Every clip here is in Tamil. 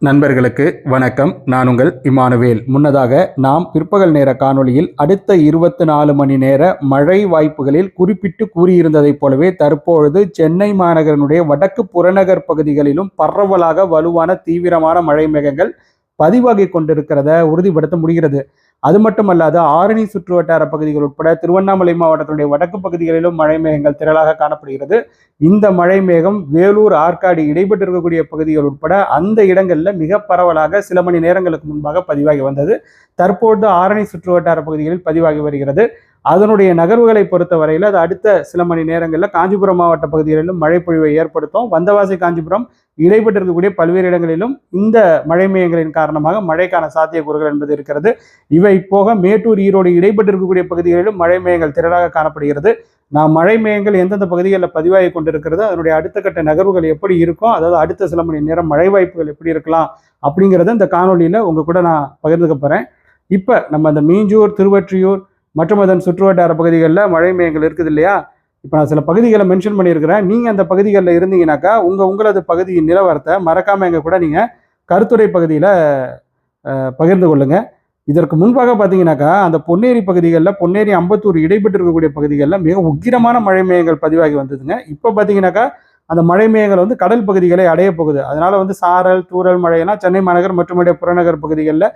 நண்பர்களுக்கு வணக்கம். நான் உங்கள் இமானுவேல். முன்னதாக நாம் பிற்பகல் நேர காணொளியில் அடுத்த இருபத்தி நாலு மணி நேர மழை வாய்ப்புகளில் குறிப்பிட்டு கூறியிருந்ததைப் போலவே தற்பொழுது சென்னை மாநகரனுடைய வடக்கு புறநகர் பகுதிகளிலும் பரவலாக வலுவான தீவிரமான மழை மேகங்கள் பதிவாகி கொண்டிருக்கிறத உறுதிப்படுத்த முடிகிறது. அது மட்டுமல்லாது ஆரணி சுற்றுவட்டார பகுதிகள் உட்பட திருவண்ணாமலை மாவட்டத்தினுடைய வடக்கு பகுதிகளிலும் மழை மேகங்கள் திரளாக காணப்படுகிறது. இந்த மழை மேகம் வேலூர் ஆற்காடு இடைப்பட்டு இருக்கக்கூடிய பகுதிகள் உட்பட அந்த இடங்களில் மிக பரவலாக சில மணி நேரங்களுக்கு முன்பாக பதிவாகி வந்தது. தற்போது ஆரணி சுற்றுவட்டார பகுதிகளில் பதிவாகி வருகிறது. அதனுடைய நகர்வுகளை பொறுத்த வரையில் அது அடுத்த சில மணி நேரங்களில் காஞ்சிபுரம் மாவட்ட பகுதிகளிலும் மழை பொழிவை ஏற்படுத்தும். வந்தவாசி காஞ்சிபுரம் இடைப்பட்டு இருக்கக்கூடிய பல்வேறு இடங்களிலும் இந்த மழை மையங்களின் காரணமாக மழைக்கான சாத்தியக்கூறுகள் என்பது இருக்கிறது. இவை போக மேட்டூர் ஈரோடு இடைப்பட்டு இருக்கக்கூடிய பகுதிகளிலும் மழை மையங்கள் திரளாக காணப்படுகிறது. நாம் மழை மேகங்கள் எந்தெந்த பகுதிகளில் பதிவாகி கொண்டிருக்கிறது அதனுடைய அடுத்த கட்ட நகர்வுகள் எப்படி இருக்கும் அதாவது அடுத்த சில மணி நேரம் மழை வாய்ப்புகள் எப்படி இருக்கலாம் அப்படிங்கிறத இந்த காணொலியில் உங்கள் கூட நான் பகிர்ந்துக்க போகிறேன் இப்போ நம்ம அந்த மீஞ்சூர் திருவற்றியூர் மற்றும் அதன் சுற்றுவட்டார பகுதிகளில் மழை மேகங்கள் இருக்குது இல்லையா? இப்போ நான் சில பகுதிகளை மென்ஷன் பண்ணியிருக்கிறேன். நீங்கள் அந்த பகுதிகளில் இருந்தீங்கன்னாக்கா உங்கள் உங்களது பகுதியின் நிலவரத்தை மறக்காமல் எங்கள் கூட நீங்கள் கருத்துரை பகுதியில் பகிர்ந்து கொள்ளுங்கள் இதற்கு முன்பாக பார்த்தீங்கன்னாக்கா அந்த பொன்னேரி பகுதிகளில் பொன்னேரி அம்பத்தூர் இடைப்பட்டு இருக்கக்கூடிய பகுதிகளில் மிக உக்கிரமான மழை மேகங்கள் பதிவாகி வந்ததுங்க. இப்போ பார்த்தீங்கன்னாக்கா அந்த மழை மேகங்கள் வந்து கடல் பகுதிகளை அடைய போகுது. அதனால் வந்து சாரல் தூரல் மழையெல்லாம் சென்னை மாநகர் மற்றும் இடைய புறநகர் பகுதிகளில்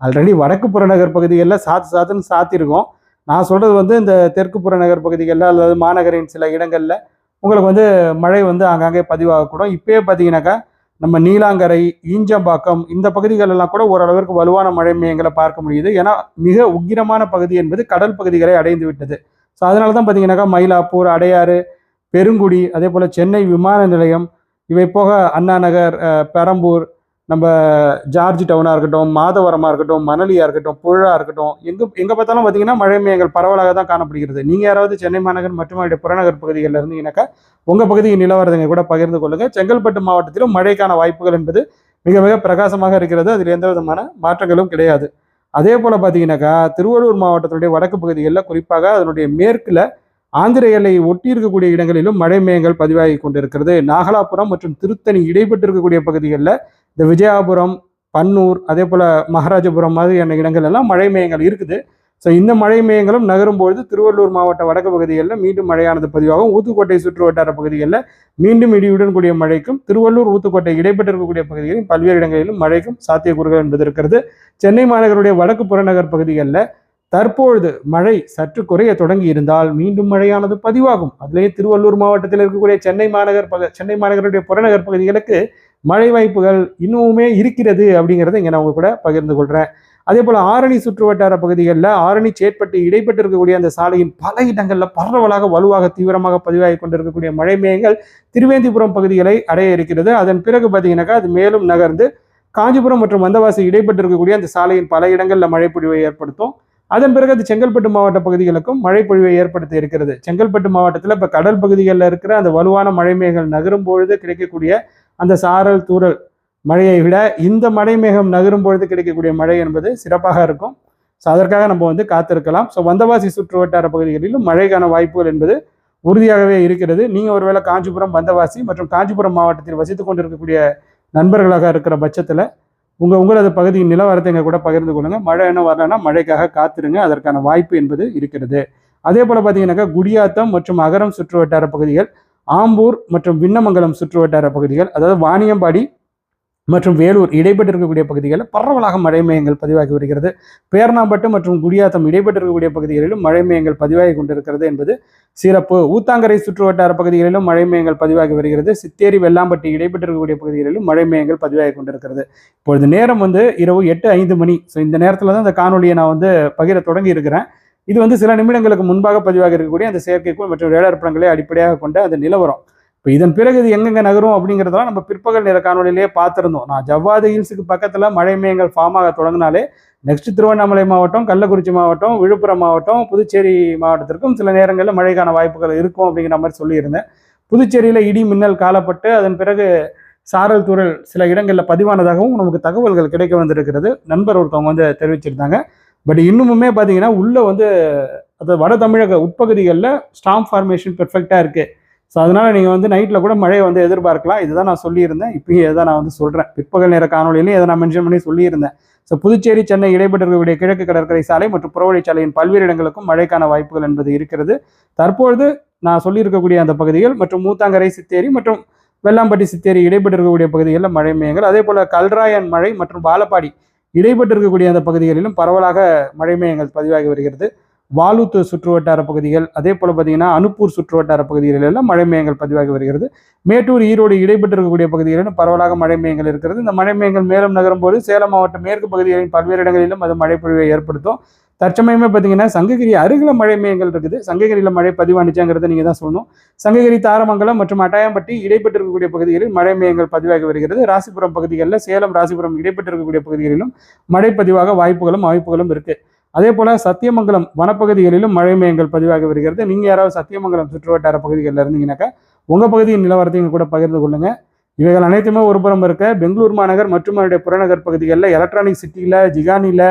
ஆல்ரெடி வடக்கு புறநகர் பகுதிகளில் சாத்து சாத்துன்னு சாத்திருக்கோம். நான் சொல்கிறது வந்து இந்த தெற்கு புறநகர் பகுதிகளில் அல்லது மாநகரின் சில இடங்களில் உங்களுக்கு வந்து மழை வந்து ஆங்காங்கே பதிவாகக்கூடும். இப்போயே பார்த்தீங்கன்னாக்கா நம்ம நீலாங்கரை ஈஞ்சம்பாக்கம் இந்த பகுதிகள் எல்லாம் கூட ஓரளவிற்கு வலுவான மழை மையங்களை பார்க்க முடியுது. ஏன்னா மிக உக்கிரமான பகுதி என்பது கடல் பகுதிகளை அடைந்து விட்டது. ஸோ அதனால தான் பார்த்தீங்கன்னாக்கா மயிலாப்பூர் அடையாறு பெருங்குடி அதே போல் சென்னை விமான நிலையம் இவை போக அண்ணா நகர் பெரம்பூர் நம்ம ஜார்ஜ் டவுனாக இருக்கட்டும் மாதவரமாக இருக்கட்டும் மணலியாக இருக்கட்டும் புழா இருக்கட்டும் எங்கே எங்கே பார்த்தாலும் பார்த்தீங்கன்னா மழை மேகங்கள் பரவலாக தான் காணப்படுகிறது. நீங்கள் யாராவது சென்னை மாநகர் மற்றும் அவருடைய புறநகர் பகுதிகளில் இருந்தீங்கன்னாக்கா உங்கள் பகுதியின் நிலவரத்தை கூட பகிர்ந்து கொள்ளுங்கள் செங்கல்பட்டு மாவட்டத்திலும் மழைக்கான வாய்ப்புகள் என்பது மிக மிக பிரகாசமாக இருக்கிறது. அதில் எந்த விதமான மாற்றங்களும் கிடையாது. அதே போல் பார்த்தீங்கன்னாக்கா திருவள்ளூர் மாவட்டத்தினுடைய வடக்கு பகுதிகளில் குறிப்பாக அதனுடைய மேற்கில் ஆந்திர எல்லை ஒட்டி இருக்கக்கூடிய இடங்களிலும் மழை மேகங்கள் பதிவாகி கொண்டிருக்கிறது. நாகலாபுரம் மற்றும் திருத்தணி இடைப்பட்டிருக்கக்கூடிய பகுதிகளில் இந்த விஜயாபுரம் பன்னூர் அதே போல் மகாராஜபுரம் மாதிரியான இடங்கள் எல்லாம் மழை மேகங்கள் இருக்குது. ஸோ இந்த மழை மேகங்களும் நகரும்பொழுது திருவள்ளூர் மாவட்ட வடக்கு பகுதிகளில் மீண்டும் மழையானது பதிவாகும். ஊத்துக்கோட்டை சுற்று வட்டார பகுதிகளில் மீண்டும் இடியுடன் கூடிய மழைக்கும் திருவள்ளூர் ஊத்துக்கோட்டை இடைப்பட்டு இருக்கக்கூடிய பகுதிகளில் பல்வேறு இடங்களிலும் மழைக்கும் சாத்தியக்கூறுகள் என்பது இருக்கிறது. சென்னை மாநகருடைய வடக்கு புறநகர் பகுதிகளில் தற்பொழுது மழை சற்று குறைய தொடங்கி இருந்தால் மீண்டும் மழையானது பதிவாகும். அதிலேயே திருவள்ளூர் மாவட்டத்தில் இருக்கக்கூடிய சென்னை மாநகர் பக சென்னை மாநகருடைய புறநகர் பகுதிகளுக்கு மழை வாய்ப்புகள் இன்னுமே இருக்கிறது அப்படிங்கிறத இங்கே நான் உங்க கூட பகிர்ந்து கொள்கிறேன் அதே போல் ஆரணி சுற்று வட்டார பகுதிகளில் ஆரணி சேட்பட்டு இடைப்பட்டு இருக்கக்கூடிய அந்த சாலையின் பல இடங்களில் பரவலாக வலுவாக தீவிரமாக பதிவாகி கொண்டிருக்கக்கூடிய மழை மேகங்கள் திருவேந்திபுரம் பகுதிகளை அடைய இருக்கிறது. அதன் பிறகு பார்த்தீங்கன்னாக்கா அது மேலும் நகர்ந்து காஞ்சிபுரம் மற்றும் வந்தவாசி இடைப்பட்டு இருக்கக்கூடிய அந்த சாலையின் பல இடங்களில் மழைப்பொழிவை ஏற்படுத்தும். அதன் பிறகு அது செங்கல்பட்டு மாவட்ட பகுதிகளுக்கும் மழை பொழிவை ஏற்படுத்தி இருக்கிறது. செங்கல்பட்டு மாவட்டத்தில் இப்போ கடல் பகுதிகளில் இருக்கிற அந்த வலுவான மழை மேகங்கள் நகரும் பொழுது கிடைக்கக்கூடிய அந்த சாரல் தூரல் மழையை விட இந்த மழை மேகம் நகரும் பொழுது கிடைக்கக்கூடிய மழை என்பது சிறப்பாக இருக்கும். ஸோ அதற்காக நம்ம வந்து காத்திருக்கலாம். ஸோ வந்தவாசி சுற்று வட்டார பகுதிகளிலும் மழைக்கான வாய்ப்புகள் என்பது உறுதியாகவே இருக்கிறது. நீங்கள் ஒருவேளை காஞ்சிபுரம் வந்தவாசி மற்றும் காஞ்சிபுரம் மாவட்டத்தில் வசித்து கொண்டிருக்கக்கூடிய நண்பர்களாக இருக்கிற பட்சத்தில் உங்கள் உங்களது பகுதியின் நிலவரத்தை எங்கள் கூட பகிர்ந்து கொள்ளுங்கள் மழை என்ன வரலன்னா மழைக்காக காத்திருங்க. அதற்கான வாய்ப்பு என்பது இருக்கிறது. அதே போல் பார்த்தீங்கன்னாக்கா குடியாத்தம் மற்றும் அகரம் சுற்று வட்டார பகுதிகள் ஆம்பூர் மற்றும் விண்ணமங்கலம் சுற்று வட்டார பகுதிகள் அதாவது வாணியம்பாடி மற்றும் வேலூர் இடைப்பட்டு இருக்கக்கூடிய பகுதிகளில் பரவலாக மழை மேயங்கள் பதிவாகி வருகிறது. பேர்ணாம்பட்டு மற்றும் குடியாத்தம் இடைப்பட்டு இருக்கக்கூடிய பகுதிகளிலும் மழை மேகங்கள் பதிவாகி கொண்டிருக்கிறது என்பது சிறப்பு. ஊத்தாங்கரை சுற்று வட்டார பகுதிகளிலும் மழை மேகங்கள் பதிவாகி வருகிறது. சித்தேரி வெள்ளாம்பட்டி இடைப்பட்டு இருக்கக்கூடிய பகுதிகளிலும் மழை மேகங்கள் பதிவாகி கொண்டிருக்கிறது. இப்பொழுது நேரம் வந்து இரவு எட்டு ஐந்து மணி. ஸோ இந்த நேரத்தில் தான் இந்த காணொலியை நான் வந்து பகிர தொடங்கி இருக்கிறேன். இது வந்து சில நிமிடங்களுக்கு முன்பாக பதிவாக இருக்கக்கூடிய அந்த செயற்கைக்கோள் மற்றும் ரேடார் படங்களை அடிப்படையாக கொண்ட அந்த நிலவரம். இப்போ இதன் பிறகு இது எங்கெங்கே நகரும் அப்படிங்கிறதெல்லாம் நம்ம பிற்பகல் நேர காணொலியிலேயே பார்த்துருந்தோம். நான் ஜவ்வாது ஹில்ஸுக்கு பக்கத்தில் மழை மேயங்கள் ஃபார்ம் ஆக தொடங்கினாலே நெக்ஸ்ட் திருவண்ணாமலை மாவட்டம் கள்ளக்குறிச்சி மாவட்டம் விழுப்புரம் மாவட்டம் புதுச்சேரி மாவட்டத்திற்கும் சில நேரங்களில் மழைக்கான வாய்ப்புகள் இருக்கும் அப்படிங்கிற மாதிரி சொல்லியிருந்தேன். புதுச்சேரியில் இடி மின்னல் காலப்பட்டு அதன் பிறகு சாரல் தூறல் சில இடங்களில் பதிவானதாகவும் நமக்கு தகவல்கள் கிடைக்க வந்திருக்கிறது. நண்பர் ஒருத்தவங்க வந்து தெரிவிச்சிருந்தாங்க. பட் இன்னுமுமே பார்த்தீங்கன்னா உள்ளே வந்து அது வட தமிழக உட்பகுதிகளில் ஸ்டாம் ஃபார்மேஷன் பெர்ஃபெக்டாக இருக்குது ஸோ அதனால் நீங்கள் வந்து நைட்டில் கூட மழையை வந்து எதிர்பார்க்கலாம். இதுதான் நான் சொல்லியிருந்தேன். இப்பயும் இதை நான் வந்து சொல்கிறேன் பிற்பகல் நேர காணொலியிலையும் இதை நான் மென்ஷன் பண்ணி சொல்லியிருந்தேன். ஸோ புதுச்சேரி சென்னை இடைப்பட்டு இருக்கக்கூடிய கிழக்கு கடற்கரை சாலை மற்றும் புறவழிச்சாலையின் பல்வேறு இடங்களுக்கும் மழைக்கான வாய்ப்புகள் என்பது இருக்கிறது. தற்பொழுது நான் சொல்லியிருக்கக்கூடிய அந்த பகுதிகள் மற்றும் மூத்தாங்கரை சித்தேரி மற்றும் வெள்ளாம்பட்டி சித்தேரி இடைப்பட்டு இருக்கக்கூடிய பகுதிகளில் மழை மேகங்கள் அதே போல் கல்ராயன் மழை மற்றும் பாலப்பாடி இடைப்பட்டு இருக்கக்கூடிய அந்த பகுதிகளிலும் பரவலாக மழை மேகங்கள் பதிவாகி வருகிறது. வாலூத்து சுற்று வட்டார பகுதிகள் அதே போல் பார்த்தீங்கன்னா அனுப்பூர் சுற்று வட்டார பகுதிகளில் எல்லாம் மழை மேகங்கள் பதிவாகி வருகிறது. மேட்டூர் ஈரோடு இடைப்பட்டு இருக்கக்கூடிய பகுதிகளிலும் பரவலாக மழை மேகங்கள் இருக்கிறது. இந்த மழை மேகங்கள் மேலும் நகரும் போது சேலம் மாவட்டம் மேற்கு பகுதிகளின் பல்வேறு இடங்களிலும் அது மழை பொழிவை ஏற்படுத்தும். தற்சமயமே பார்த்தீங்கன்னா சங்ககிரி அருகில் மழை மேகங்கள் இருக்குது. சங்ககிரியில் மழை பதிவானுச்சாங்கிறத நீங்கள் தான் சொல்லணும். சங்ககிரி தாரமங்கலம் மற்றும் அட்டாயம்பட்டி இடைப்பட்டு இருக்கக்கூடிய பகுதிகளில் மழை மேகங்கள் பதிவாகி வருகிறது. ராசிபுரம் பகுதிகளில் சேலம் ராசிபுரம் இடைப்பட்டு இருக்கக்கூடிய பகுதிகளிலும் மழை பதிவாக வாய்ப்புகளும் வாய்ப்புகளும் இருக்குது அதே போல சத்தியமங்கலம் வனப்பகுதிகளிலும் மழை மேகங்கள் பதிவாகி வருகிறது. நீங்க யாராவது சத்தியமங்கலம் சுற்றுவட்டார பகுதிகளில் இருந்தீங்கன்னாக்கா உங்க பகுதியின் நிலவரத்தையும் கூட பகிர்ந்து கொள்ளுங்க. இவைகள் அனைத்துமே ஒரு புறம் இருக்க. பெங்களூர் மாநகர் மற்றும் அதனுடைய புறநகர் பகுதிகளில் எலக்ட்ரானிக் சிட்டியில் ஜிகானியில்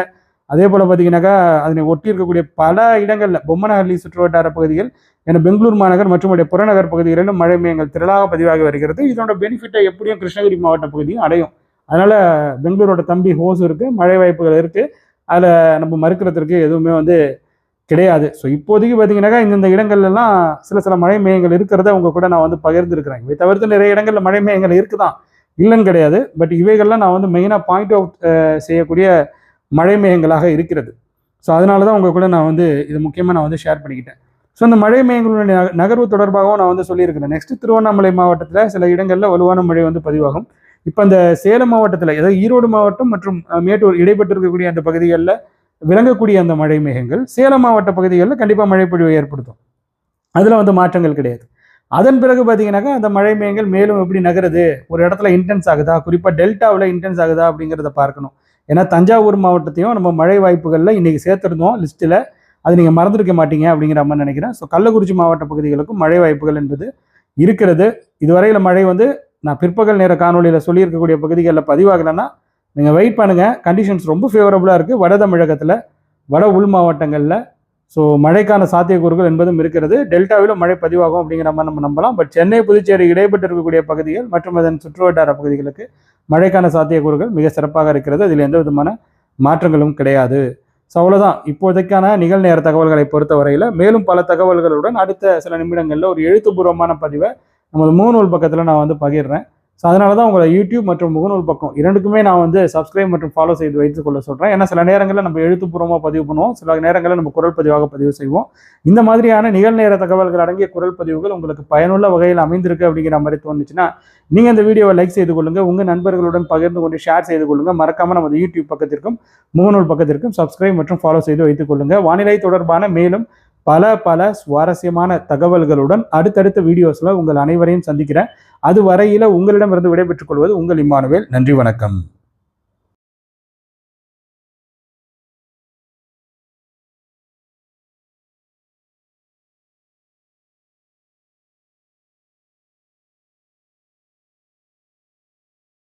அதே போல் பார்த்தீங்கன்னாக்கா அதனை ஒட்டி இருக்கக்கூடிய பல இடங்களில் பொம்மனஹள்ளி சுற்றுவட்டார பகுதிகள் என பெங்களூர் மாநகர் மற்றும் உடைய புறநகர் பகுதிகளிலும் மழை மேகங்கள் திரளாக பதிவாகி வருகிறது. இதனோட பெனிஃபிட்டை எப்படியும் கிருஷ்ணகிரி மாவட்ட பகுதியும் அடையும். அதனால் பெங்களூரோட தம்பி ஹோஸ் இருக்குது மழை வாய்ப்புகள் இருக்குது அதில் நம்ம மறுக்கிறதுக்கு எதுவுமே வந்து கிடையாது. ஸோ இப்போதைக்கு பார்த்தீங்கன்னாக்கா இந்தந்த இடங்கள்லாம் சில சில மழை மேயங்கள் இருக்கிறத அவங்க கூட நான் வந்து பகிர்ந்துருக்கிறேன். இவை தவிர்த்து நிறைய இடங்களில் மழை மேயங்கள் இருக்குதான். இல்லைன்னு கிடையாது. பட் இவைகள்லாம் நான் வந்து மெயினாக பாயிண்ட் அவுட் செய்யக்கூடிய மழை மேயங்களாக இருக்கிறது. ஸோ அதனால தான் உங்கள் கூட நான் வந்து இது முக்கியமாக நான் வந்து ஷேர் பண்ணிக்கிட்டேன். ஸோ இந்த மழை மேகங்களுடைய நகர்வு தொடர்பாகவும் நான் வந்து சொல்லியிருக்கிறேன். நெக்ஸ்ட் திருவண்ணாமலை மாவட்டத்தில் சில இடங்களில் வலுவான மழை வந்து பதிவாகும். இப்போ அந்த சேலம் மாவட்டத்தில் அதாவது ஈரோடு மாவட்டம் மற்றும் மேட்டூர் இடைப்பட்டு இருக்கக்கூடிய அந்த பகுதிகளில் விளங்கக்கூடிய அந்த மழை மேகங்கள் சேலம் மாவட்ட பகுதிகளில் கண்டிப்பாக மழைப்பொழிவை ஏற்படுத்தும். அதில் வந்து மாற்றங்கள் கிடையாது. அதன் பிறகு பார்த்தீங்கன்னாக்கா அந்த மழை மேகங்கள் மேலும் எப்படி நகருது? ஒரு இடத்துல இன்டென்ஸ் ஆகுதா? குறிப்பாக டெல்டாவில் இன்டென்ஸ் ஆகுதா? அப்படிங்கிறத பார்க்கணும். ஏன்னா தஞ்சாவூர் மாவட்டத்தையும் நம்ம மழை வாய்ப்புகளில் இன்னைக்கு சேர்த்துருந்தோம் லிஸ்ட்டில் அது நீங்கள் மறந்துருக்க மாட்டீங்க அப்படிங்கிற மாதிரி நினைக்கிறேன். ஸோ கள்ளக்குறிச்சி மாவட்ட பகுதிகளுக்கும் மழை வாய்ப்புகள் என்பது இருக்கிறது. இதுவரையில் மழை வந்து நான் பிற்பகல் நேர காணொலியில் சொல்லியிருக்கக்கூடிய பகுதிகளில் பதிவாகலைன்னா நீங்கள் வெயிட் பண்ணுங்கள் கண்டிஷன்ஸ் ரொம்ப ஃபேவரபுளாக இருக்குது வட தமிழகத்தில் வட உள் மாவட்டங்களில். ஸோ மழைக்கான சாத்தியக்கூறுகள் என்பதும் இருக்கிறது. டெல்டாவிலும் மழை பதிவாகும் அப்படிங்கிற மாதிரி நம்ம நம்பலாம். பட் சென்னை புதுச்சேரி இடைப்பட்டு இருக்கக்கூடிய பகுதிகள் மற்றும் அதன் சுற்றுவட்டார பகுதிகளுக்கு மழைக்கான சாத்தியக்கூறுகள் மிக சிறப்பாக இருக்கிறது. அதில் எந்த விதமான மாற்றங்களும் கிடையாது. ஸோ அவ்வளோதான் இப்போதைக்கான நிகழ்நேர தகவல்களை பொறுத்தவரையில் மேலும் பல தகவல்களுடன் அடுத்த சில நிமிடங்களில் ஒரு எழுத்துப்பூர்வமான பதிவை நமது முகநூல் பக்கத்தில் நான் வந்து பகிர்றேன். ஸோ அதனால தான் உங்களை யூடியூப் மற்றும் முகநூல் பக்கம் இரண்டுக்குமே நான் வந்து சப்ஸ்கிரைப் மற்றும் ஃபாலோ செய்து வைத்துக் கொள்ள சொல்கிறேன் ஏன்னா சில நேரங்களில் நம்ம எழுத்துப்பூர்வமாக பதிவு பண்ணுவோம். சில நேரங்களில் நம்ம குரல் பதிவாக பதிவு செய்வோம். இந்த மாதிரியான நிகழ்நேர தகவல்கள் அடங்கிய குரல் பதிவுகள் உங்களுக்கு பயனுள்ள வகையில் அமைந்திருக்கு அப்படிங்கிற மாதிரி தோணுச்சுன்னா நீங்கள் இந்த வீடியோவை லைக் செய்து கொள்ளுங்க. உங்கள் நண்பர்களுடன் பகிர்ந்து கொண்டு ஷேர் செய்து கொள்ளுங்கள் மறக்காமல் நமது யூடியூப் பக்கத்திற்கும் முகநூல் பக்கத்திற்கும் சப்ஸ்கிரைப் மற்றும் ஃபாலோ செய்து வைத்துக் கொள்ளுங்க. வானிலை தொடர்பான மேலும் பல பல சுவாரஸ்யமான தகவல்களுடன் அடுத்தடுத்த வீடியோஸில் உங்கள் அனைவரையும் சந்திக்கிறேன். அது வரையில் உங்களிடமிருந்து விடைபெற்றுக் கொள்வது உங்கள் இம்மானுவேல். நன்றி வணக்கம்.